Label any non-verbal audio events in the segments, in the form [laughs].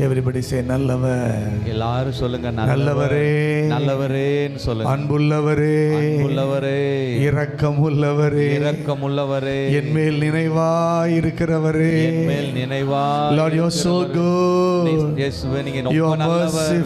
Everybody say நல்லவர். எல்லாரும் சொல்லுங்க நல்லவரே. நல்லவரேன்னு சொல்லுங்க. அன்புள்ளவரே. உள்ளவரே இரக்கம் உள்ளவரே இரக்கம் உள்ளவரே என் மேல் நினைவாய் இருக்கிறவரே. என் மேல் நினைவா Lord you're so good. இயேசுவே நீங்க ரொம்ப நல்லவர்.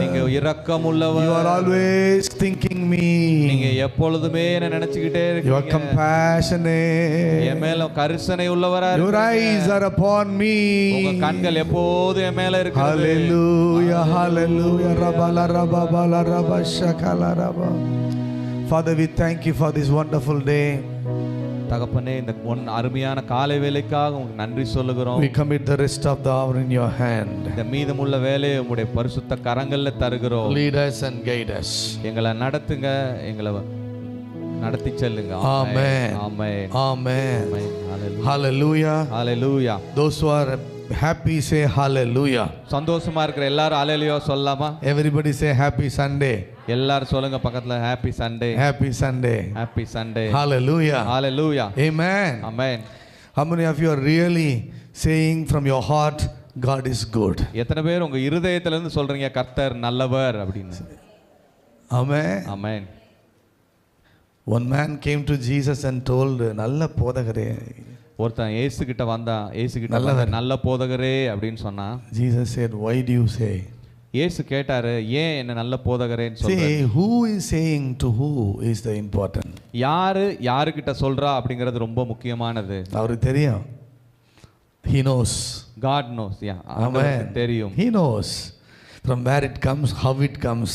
நீங்க இரக்கம் you உள்ளவர் are always thinking me நீங்க எப்பொழுதுமே என்ன நினைச்சுக்கிட்டே you are இருக்கீங்க compassionate என் மேல கரிசனை உள்ளவரா your இருக்கீங்க. eyes are upon me உங்க கண்கள் எப்போதும் என் மேல இருக்கிறது Hallelujah, hallelujah. Rabala, rababala, rabashakala, rabba. Father, we thank you for this wonderful day. தகப்பனே இந்த ஒன் அருமையான காலை வேலைக்காக உங்களுக்கு நன்றி சொல்லுகிறோம் We commit the rest of the hour in your hand. இந்த மீதமுள்ள வேலையை உங்களுடைய பரிசுத்த கரங்கள்ல தருகிறோம் Lead us and guide us. எங்களை நடத்துங்க எங்களை நடத்தி செல்லுங்க. ஆமென் Amen. Amen. Hallelujah. Hallelujah. Hallelujah. Those who are happy say hallelujah. சந்தோஷமா இருக்கிற எல்லாரும் அலையிலையோ சொல்லலாமா Everybody say happy Sunday. எல்லாரும் சொல்லுங்க பக்கத்துல happy Sunday Happy Sunday. Happy Sunday Hallelujah. Hallelujah. Amen. Amen How many of you are really saying from your heart, God is good? எத்தனை பேர் உங்க இருதயத்துல இருந்து சொல்றீங்க கர்த்தர் நல்லவர் அப்படின்னு Amen. Amen One man came to Jesus and told, நல்ல போதகரே ஒருத்தன் இயேசு கிட்ட வந்தான் இயேசு கிட்ட வந்து, நல்ல போதகரே அப்படின்னு சொன்னான் Jesus said, why do you say? இயேசு கேட்டாரு ஏன் என்ன நல்ல போதகரேன்னு See, who is saying to who is the important. யாரு யாருக்கிட்ட சொல்றா அப்படிங்கிறது ரொம்ப முக்கியமானது அவருக்கு தெரியும் He knows. God knows yeah. தெரியும் He knows. From where it comes, how it comes.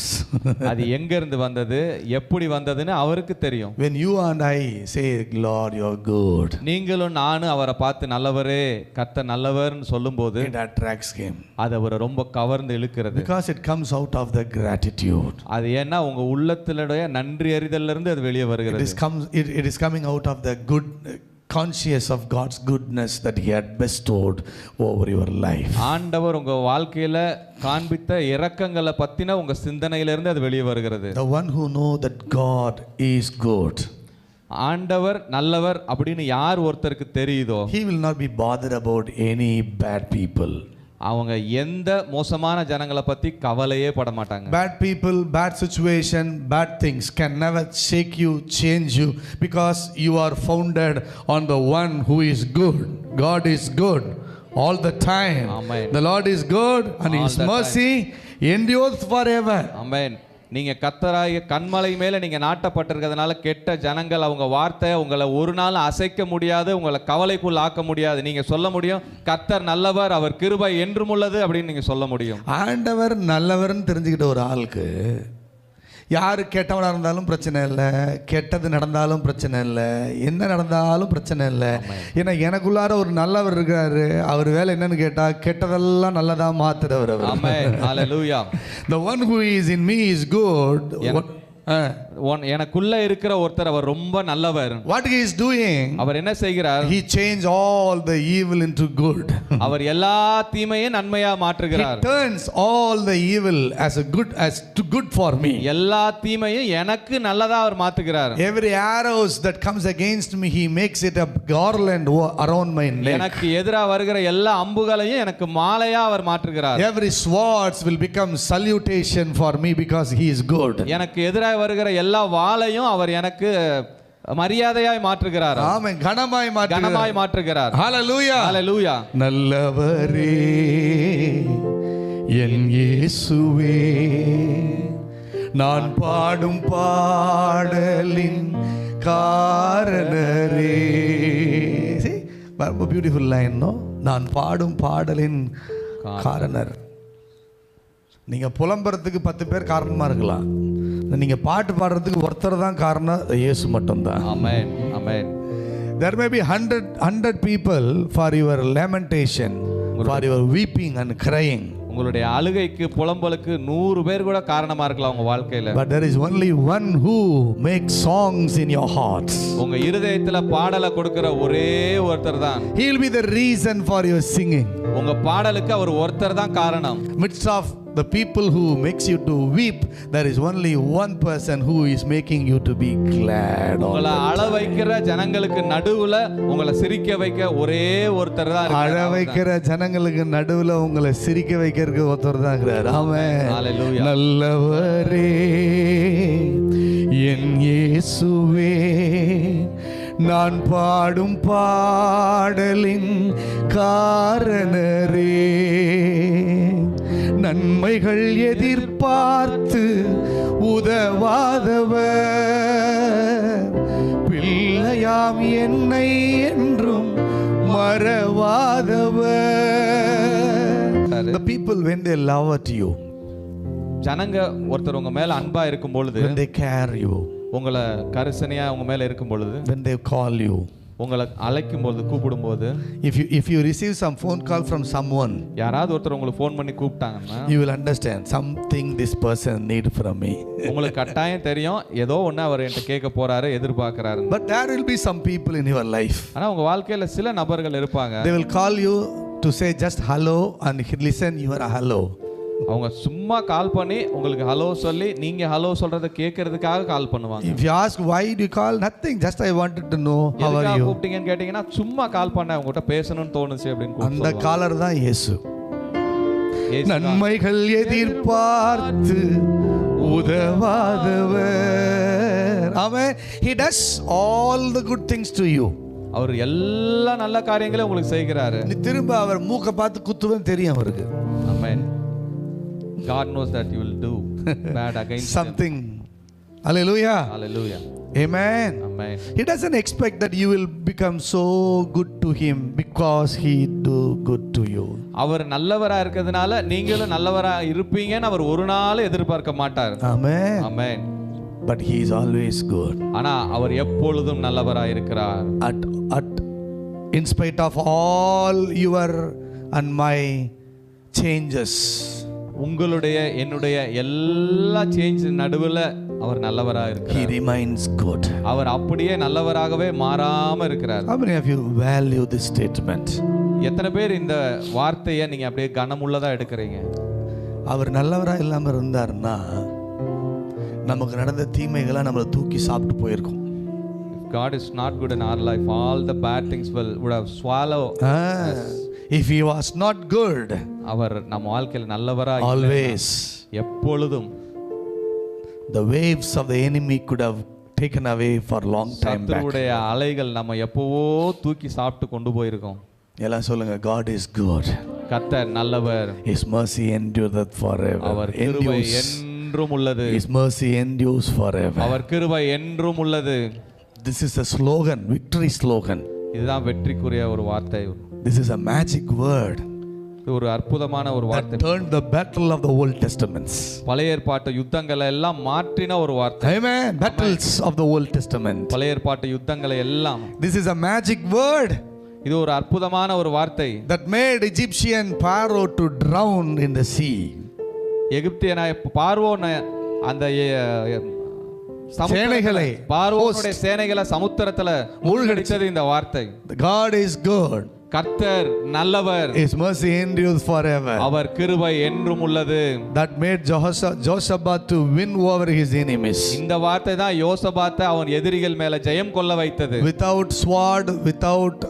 அது எங்க இருந்து வந்தது எப்படி வந்ததுன்னு அவருக்கு தெரியும் when you and I say, Lord, you're good, நீங்களும் நானும் அவரை பார்த்து நல்லவரே கர்த்தர் நல்லவர்னு சொல்லும்போது it attracts him. அது அவரை ரொம்ப கவர்ந்து இழுக்கிறது Because it comes out of the gratitude. அது ஏன்னா உங்க உள்ளத்தினுடைய நன்றி அறிதல்ல இருந்து அது வெளியே வருகிறது is, comes, it, it is coming out of the good, conscious of God's goodness that He had bestowed over your life. ஆண்டவர் உங்க வாழ்க்கையில காண்பித்த இரக்கங்களை பத்தின உங்க சிந்தனையில இருந்து அது வெளியே வருகிறது The one who know that God is good, ஆண்டவர் நல்லவர் அப்படின்னு யார் ஒருத்தருக்கு தெரியுதோ he will not be bothered about any bad people. அவங்க எந்த மோசமான ஜனங்களை பத்தி கவலையே பட மாட்டாங்க Bad people, bad situation, bad things can never shake you, change you, because you are founded on the one who is good. God is good all the time. Amen. The Lord is good and All His the time. mercy endures forever. ஆமென் நீங்கள் கத்தராய கண்மலை மேலே நீங்கள் நாட்டப்பட்டிருக்கிறதுனால கெட்ட ஜனங்கள் அவங்க வார்த்தை உங்களை ஒரு நாள் அசைக்க முடியாது உங்களை கவலைக்குள் ஆக்க முடியாது. நீங்கள் சொல்ல முடியும் கத்தர் நல்லவர் அவர் கிருபை என்றும் உள்ளது அப்படின்னு நீங்கள் சொல்ல முடியும். ஆண்டவர் நல்லவர்னு தெரிஞ்சுக்கிட்ட ஒரு ஆளுக்கு யார் கெட்டவனாக இருந்தாலும் பிரச்சனை இல்லை. கெட்டது நடந்தாலும் பிரச்சனை இல்லை. என்ன நடந்தாலும் பிரச்சனை இல்லை. ஏன்னா எனக்குள்ளார ஒரு நல்லவர் இருக்காரு அவர் வேலை என்னன்னு கேட்டால் கெட்டதெல்லாம் நல்லதா மாத்துறவர் அவர். ஆமென். [laughs] ஹalleluya. The one who is in me uh, எனக்குள்ள இருக்கிற ஒருத்தர் அவர் ரொம்ப நல்லவர் what he is doing, அவர் என்ன செய்கிறார் he changed all the evil into good. அவர் எல்லா தீமையும் நன்மையா he மாற்றுகிறார் turns all the evil as a good as to good for me. எல்லா தீமையும் எனக்கு நல்லதா அவர் மாத்துகிறார் Every arrows that comes against me, he makes it a garland around my neck. எனக்கு எதிரா வருகிற எல்லா அம்புகளையும் எனக்கு மாலையா அவர் மாற்றுகிறார் Every swords will become salutation for me because he is good. எனக்கு எதிராக வருகிற எல்லா வாளையும் அவர் எனக்கு மரியாதையாய் மாற்றுகிறார். ஆமென். கனமாய். கனமாய் மாற்றுகிறார். Hallelujah. ஹalleluya. நல்லவரே என் இயேசுவே நான் பாடும் பாடலின் காரணரே. பியூட்டிஃபுல் லைன் நான் பாடும் பாடலின் காரணர். நீங்க புலம்புறதுக்கு பத்து பேர் காரணமா இருக்கலாம். நீங்க பாட்டு பாடுறதுக்கு ஒருத்தர் தான் காரணம் இயேசு மட்டும்தான் ஆமென் ஆமென் There may be hundred hundred people for your lamentation, for your weeping and crying. உங்களுடைய அழுகைக்கு புலம்பலுக்கு நூறு பேர் கூட காரணமா இருக்கலாம் உங்க வாழ்க்கையில But there is only one who makes songs in your hearts. உங்க இருதயத்துல பாடலை கொடுக்கிற ஒரே ஒருத்தர் தான் will be the reason for your singing. உங்க பாடலுக்கு அவர் ஒருத்தர் தான் காரணம் Midst of The people who makes you to weep, there is only one person who is making you to be glad. உங்களை அழ வைக்கிற ஜனங்களுக்கு நடுவுல உங்களை சிரிக்க வைக்க ஒரே ஒருத்தர் தான் அழ. வைக்கிற ஜனங்களுக்கு நடுவுல உங்களை சிரிக்க வைக்கிறதுக்கு ஒருத்தர் தான் இருக்கிறார் ஆமென். நல்லவரே என் இயேசுவே நான் பாடும் பாடலின் காரணரே நன்மைகள் எதிர்பார்த்து உதவாதவர். பிள்ளையாம் என்னை என்றும் மறவாதவர். The people when they love at you, ஜனங்க ஒருத்தர் உங்க மேல அன்பா இருக்கும் பொழுது when they care you, உங்களை கரிசனையா உங்க மேல இருக்கும் பொழுது when they call you, உங்களை அழைக்கும் போது கூப்பிடும் போது if you if you receive some phone call from someone, யாராவது ஒருத்தர் உங்களுக்கு ஃபோன் பண்ணி கூப்பிட்டாங்கன்னா you will understand something this person need from me. உங்களுக்கு கட்டாயம் தெரியும் ஏதோ ஒண்ணு அவர் என்கிட்ட கேட்க போறாரு எதிர்பார்க்கறாரு But there will be some people in your life. ஆனா உங்க வாழ்க்கையில சில நபர்கள் இருப்பாங்க They will call you to say just hello and listen your hello. அவங்க சும்மா கால் பண்ணி உங்களுக்கு ஹலோ சொல்லி நீங்க ஹலோ சொல்றத கேட்கறதுக்காக கால் பண்ணுவாங்க ask why do you call, nothing. Just I wanted to know how are எதுக்காக you. கூப்பிட்டீங்கன்னு கேட்டீங்கன்னா சும்மா கால் பண்ண உங்ககிட்ட பேசணும்னு தோணுச்சு அப்படின்னு அந்த காலர் தான் இயேசு. நன்மைகள் எதிர்பார்த்து உதவாதவர் அவன் he does all the good things to you அவர் எல்லா நல்ல காரியங்களையும் உங்களுக்கு செய்கிறாரு நீ திரும்ப அவர் மூக்க பார்த்து குத்துவேன் தெரியும் அவருக்கு. God knows that you will do bad against him. something hallelujah Hallelujah. amen Amen. he doesn't expect that you will become so good to him because he do good to you அவர் நல்லவரா இருக்கிறதுனால நீங்களும் நல்லவரா இருப்பீங்கன்னு அவர் ஒரு நாள் எதிர்பார்க்க மாட்டார் amen Amen. but he is always good ஆனா அவர் எப்பொழுதும் நல்லவரா இருக்கிறார் at at in spite of all your and my changes உங்களுடைய என்னுடைய எல்லா சேஞ்ச் நடுவுல அவர் நல்லவரா he இருக்கிறார். remains good. அவர் அப்படியே நல்லவராகவே மாறாம இருக்கிறார். How many of you value this statement? எத்தனை பேர் இந்த வார்த்தையை நீங்க அப்படியே கனமுள்ளதா எடுக்கிறீங்க? அவர் நல்லவரா இல்லாம இருந்தாருன்னா நமக்கு நடந்த தீமைகளை நம்மளை தூக்கி சாப்பிட்டு போயிருக்கோம். God is not good in our life, all the bad things will would have swallow. Ah, if he was not good அவர் நம்ம வாழ்க்கையில் நல்லவரா இல்லை. always எப்பொழுதும் the waves of the enemy could have taken away for long time back சத்துருடைய அலைகள் நம்ம எப்பவோ தூக்கி சாப்பிட்டு கொண்டு போயிருக்கோம் எல்லாம் சொல்லுங்க God is good கர்த்தர் நல்லவர் his mercy endureth forever அவர் கிருபை என்றும் உள்ளது his mercy endures forever அவர் கிருபை என்றும் உள்ளது this is a slogan victory slogan இதுதான் வெற்றிக்குரிய ஒரு வார்த்தை this is a magic word இது ஒரு அற்புதமான ஒரு வார்த்தை that turned the battle of the old testaments பழைய ஏற்பாட்டு யுத்தங்களை எல்லாம் மாற்றின ஒரு வார்த்தை amen battles of the old testament பழைய ஏற்பாட்டு யுத்தங்களை எல்லாம் this is a magic word இது ஒரு அற்புதமான ஒரு வார்த்தை that made egyptian pharaoh to drown in the sea எகிப்தியனாய பார்வோன அந்த சேனைகளை, பார்வோனுடைய சேனைகளை சமுத்திரத்துல மூழ்கடிச்சது இந்த வார்த்தை the god is good கர்த்தர் நல்லவர் his mercy endures forever அவர் கிருபை என்றும் உள்ளது that made Jehoshaphat, Jehoshaphat to win over his enemies இந்த வார்த்தை தான் யோசபாத்தை அவன் எதிரிகள் மேல ஜெயம் கொள்ள வைத்தது without sword without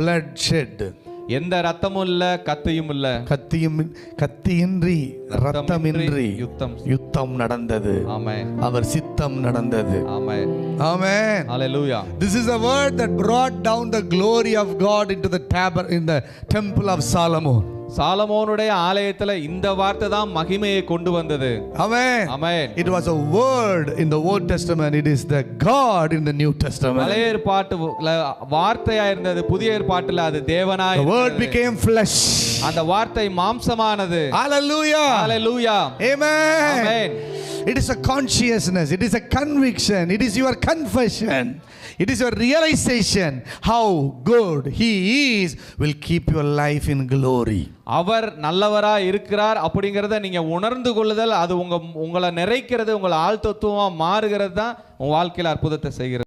blood shed எந்த ரத்தமும் இல்ல கத்தியும் இல்ல கத்தியும் கத்தியின்றி ரத்தமின்றி யுத்தம் யுத்தம் நடந்தது ஆமே அவர் சித்தம் நடந்தது ஆமே amen hallelujah this is a word that brought down the glory of god into the taber in the temple of solomon சாலமோனுடைய ஆலயத்துல இந்த வார்த்தை தான் மகிமையை கொண்டு வந்தது amen amen it was a word in the old testament it is the god in the new testament பழைய ஏற்பாட்டு வார்த்தையா இருந்தது புதிய ஏற்பாட்டுல அது தேவனாய் the word became flesh அந்த வார்த்தை மாம்சமானது hallelujah hallelujah amen amen It is a consciousness, it is a conviction, it is your confession, it is your realization how good He is will keep your life in glory. அவர் நல்லவரா இருக்கிறார் அப்படிங்கறத நீங்க உணர்ந்து கொள்ளுதல் அது உங்க உங்களை நிறைக்கிறது உங்களை ஆழ்த்தத்துவமா மாறுகிறது தான் உங்க வாழ்க்கையில அற்புதத்தை செய்கிறது